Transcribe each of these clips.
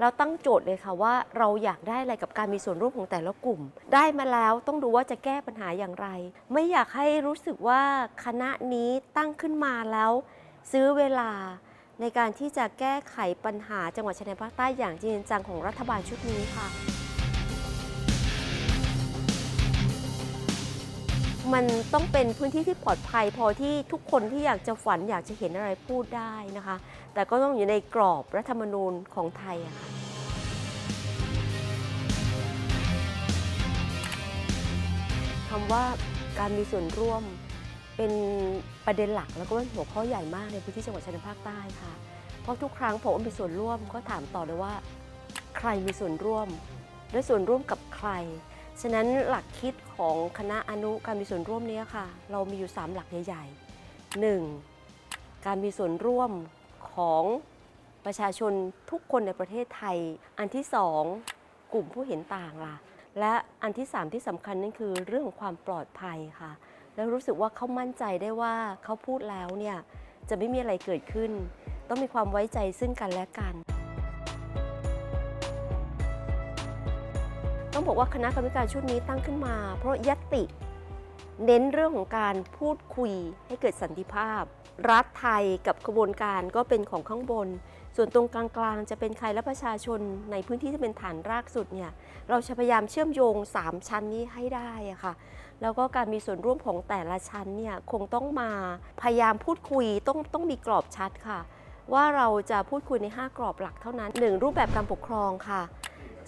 เราตั้งโจทย์เลยค่ะว่าเราอยากได้อะไรกับการมีส่วนร่วมของแต่ละกลุ่ม ได้มาแล้วต้องดูว่าจะแก้ปัญหาอย่างไร ไม่อยากให้รู้สึกว่าคณะนี้ตั้งขึ้นมาแล้ว ซื้อเวลาในการที่จะแก้ไขปัญหาจังหวัดชายแดนภาคใต้อย่างจริงจังของรัฐบาลชุดนี้ค่ะ มันต้องเป็นพื้นที่ที่ปลอดภัย พอที่ทุกคนที่อยากจะฝันอยากจะเห็นอะไรพูดได้นะคะ แต่ก็ต้องอยู่ในกรอบรัฐธรรมนูญของไทยอะค่ะคำว่าการมีส่วนร่วมเป็นประเด็นหลักแล้วก็เป็นหัวข้อใหญ่มากในพื้นที่จังหวัดชายแดนภาคใต้ค่ะ เพราะทุกครั้งผมมีส่วนร่วมก็ถามต่อเลยว่า ใครมีส่วนร่วม และส่วนร่วมกับใคร ฉะนั้นหลักคิดของคณะอนุการมีส่วนร่วมนี้ค่ะ เรามีอยู่ 3 หลักใหญ่ๆ 1. การมีส่วนร่วมของประชาชนทุกคนในประเทศไทย อันที่ 2 กลุ่มผู้เห็นต่างล่ะ และอันที่ 3 ที่สำคัญนั่นคือเรื่องของความปลอดภัยค่ะ แล้วรู้สึกว่าเขามั่นใจได้ว่าเขาพูดแล้วเนี่ยจะไม่มีอะไรเกิดขึ้น ต้องมีความไว้ใจซึ่งกันและกัน ต้องบอกว่าคณะกรรมการชุดนี้ตั้งขึ้นมา เพราะยติเน้นเรื่องของการพูดคุยให้เกิดสันติภาพ รัฐไทยกับกระบวนการก็เป็นของข้างบน ส่วนตรงกลางๆ จะเป็นใครและประชาชนในพื้นที่ที่เป็นฐานรากสุดเนี่ยเราจะพยายามเชื่อมโยง 3 ชั้นนี้ให้ได้อะค่ะแล้วก็การมีส่วนร่วมของแต่ละชั้นเนี่ยคงต้องมาพยายามพูดคุยต้องต้องมีกรอบชัดค่ะ ว่าเราจะพูดคุยใน 5 กรอบหลักเท่านั้น 1. รูปแบบการปกครองค่ะ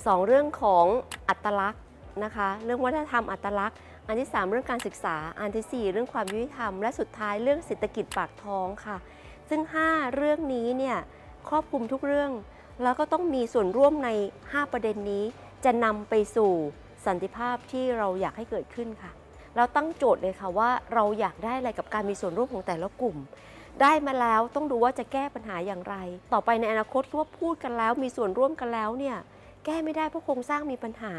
2 เรื่องของอัตลักษณ์นะคะ เรื่องวัฒนธรรมอัตลักษณ์ อันที่ 3 เรื่องการศึกษา อันทีสี่ 4 เรื่องความยุติธรรม และสุดท้ายเรื่องเศรษฐกิจปากท้องค่ะ ซึ่ง 5 เรื่องนี้เนี่ยครอบคลุมทุกเรื่อง แล้วก็ต้องมีส่วนร่วมใน 5 ประเด็นนี้ จะนำไปสู่สันติภาพที่เราอยากให้เกิดขึ้นค่ะ เราตั้งโจทย์เลยค่ะว่าเราอยากได้อะไรกับการมีส่วนร่วมของแต่ละกลุ่มได้มาแล้วต้องดูว่าจะแก้ปัญหาอย่างไร ต่อไปในอนาคตว่าพูดกันแล้วมีส่วนร่วมกันแล้วเนี่ย แก้ไม่ได้เพราะโครงสร้างมีปัญหา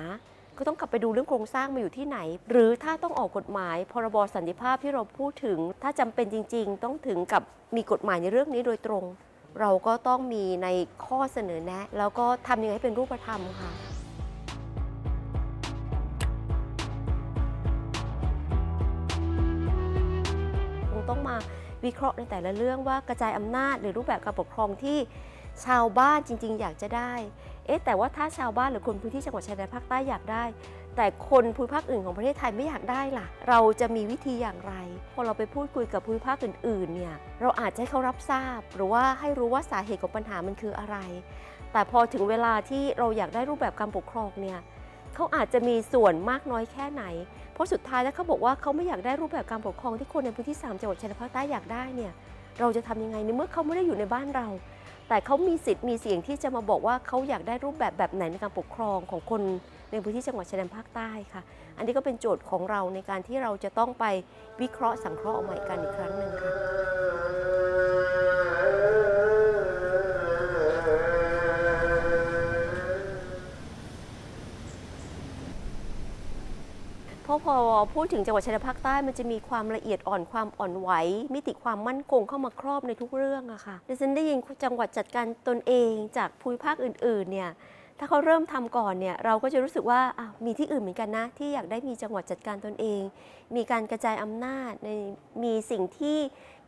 ก็ต้องกลับไปดูเรื่องโครงสร้างมาอยู่ที่ไหน หรือถ้าต้องออกกฎหมาย พรบสันติภาพที่เราพูดถึง ถ้าจำเป็นจริง ๆ ต้องถึงกับมีกฎหมายในเรื่องนี้โดยตรง เราก็ต้องมีในข้อเสนอแนะ แล้วก็ทำยังไงให้เป็นรูปธรรมค่ะคงต้องมาวิเคราะห์ในแต่ละเรื่องว่ากระจายอำนาจหรือรูปแบบการปกครองที่ ชาวบ้านจริง ๆ อยากจะได้ เอ๊ะแต่ว่าถ้าชาวบ้านหรือคนพื้นที่จังหวัดชายแดนภาคใต้อยากได้ แต่คนภูมิภาคอื่นของประเทศไทยไม่อยากได้ล่ะ เราจะมีวิธีอย่างไร พอเราไปพูดคุยกับภูมิภาคอื่นๆเนี่ยเราอาจจะให้เขารับทราบ หรือว่าให้รู้ว่าสาเหตุของปัญหามันคืออะไร แต่พอถึงเวลาที่เราอยากได้รูปแบบการปกครองเนี่ยเขาอาจจะมีส่วนมากน้อยแค่ไหน เพราะสุดท้ายแล้วเขาบอกว่าเขาไม่อยากได้รูปแบบการปกครองที่คนในพื้นที่สามจังหวัดชายแดนภาคใต้อยากได้เนี่ย เราจะทำยังไงในเมื่อเขาไม่ได้อยู่ในบ้านเรา แต่เขามีสิทธิ์มีเสียงที่จะมาบอกว่าเขาอยากได้รูปแบบแบบไหนในการปกครองของคนในพื้นที่จังหวัดชายแดนภาคใต้ค่ะ อันนี้ก็เป็นโจทย์ของเราในการที่เราจะต้องไปวิเคราะห์สังเคราะห์ออกมาอีกกันอีกครั้งหนึ่งค่ะ ราะพอพูดถึงจังหวัดชายแดนภาคใต้มันจะมีความละเอียดอ่อนความอ่อนไหว มิติความมั่นคงเข้ามาครอบในทุกเรื่องอะค่ะดิฉันได้ยินจังหวัดจัดการตนเองจากภูมิภาคอื่นๆเนี่ย ถ้าเขาเริ่มทำก่อนเนี่ยเราก็จะรู้สึกว่ามีที่อื่นเหมือนกันนะ ที่อยากได้มีจังหวัดจัดการตนเอง มีการกระจายอำนาจในมีสิ่งที่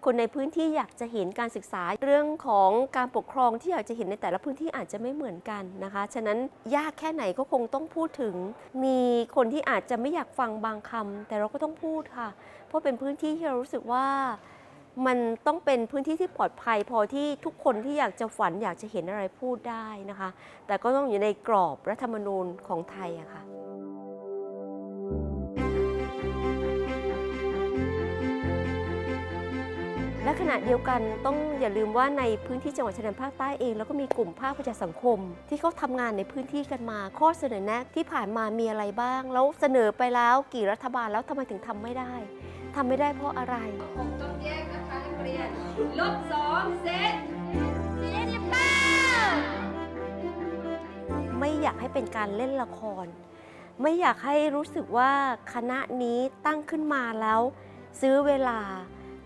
คนในพื้นที่อยากจะเห็นการศึกษาเรื่องของการปกครองที่อยากจะเห็นในแต่ละพื้นที่อาจจะไม่เหมือนกันนะคะ ฉะนั้นยากแค่ไหนก็คงต้องพูดถึง มีคนที่อาจจะไม่อยากฟังบางคำแต่เราก็ต้องพูดค่ะ เพราะเป็นพื้นที่ที่เรารู้สึกว่า มันต้องเป็นพื้นที่ที่ปลอดภัย พอที่ทุกคนที่อยากจะฝันอยากจะเห็นอะไรพูดได้นะคะ แต่ก็ต้องอยู่ในกรอบรัฐธรรมนูญของไทยอะค่ะและขณะเดียวกันต้องอย่าลืมว่าในพื้นที่จังหวัดชายแดนภาคใต้เอง แล้วก็มีกลุ่มภาคประชาสังคม ที่เขาทำงานในพื้นที่กันมา ข้อเสนอแนะที่ผ่านมามีอะไรบ้าง แล้วเสนอไปแล้วกี่รัฐบาลแล้วทำไมถึงทำไม่ได้ทำไม่ได้เพราะอะไรคงต้อง แยนะคะนักเรียน ลบสองเซตไม่อยากให้เป็นการเล่นละคร ไม่อยากให้รู้สึกว่าคณะนี้ตั้งขึ้นมาแล้ว ซื้อเวลา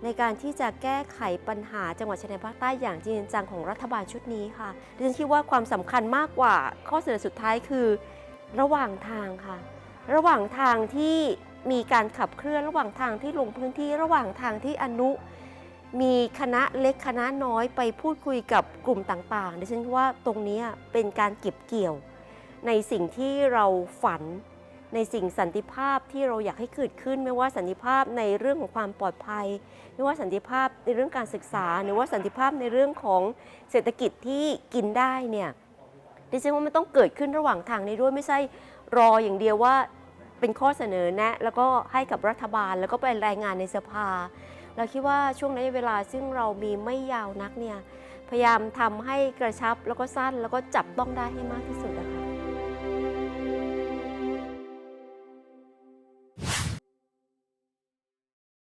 ในการที่จะแก้ไขปัญหาจังหวัดชายแดนภาคใต้อย่างจริงจังของรัฐบาลชุดนี้ค่ะดิฉันคิดว่าความสำคัญมากกว่าข้อเสนอสุดท้ายคือ ระหว่างทางค่ะ ระหว่างทางที่มีการขับเคลื่อนระหว่างทางที่ลงพื้นที่ระหว่างทางที่อนุ มีคณะเล็กคณะน้อยไปพูดคุยกับกลุ่มต่างๆดิฉันว่าตรงนี้เป็นการเก็บเกี่ยว ในสิ่งที่เราฝัน ในสิ่งสันติภาพที่เราอยากให้เกิดขึ้น ไม่ว่าสันติภาพในเรื่องของความปลอดภัย ไม่ว่าสันติภาพในเรื่องการศึกษา หรือว่าสันติภาพในเรื่องของเศรษฐกิจที่กินได้เนี่ยดิฉันว่ามันต้องเกิดขึ้นระหว่างทางนี้ด้วยไม่ใช่รออย่างเดียวว่าเป็นข้อเสนอแนะ แล้วก็ให้กับรัฐบาลแล้วก็ไปรายงานในสภา เราคิดว่าช่วงระยะเวลาซึ่งเรามีไม่ยาวนักเนี่ยพยายามทำให้กระชับแล้วก็สั้นแล้วก็จับต้องได้ให้มากที่สุดนะคะ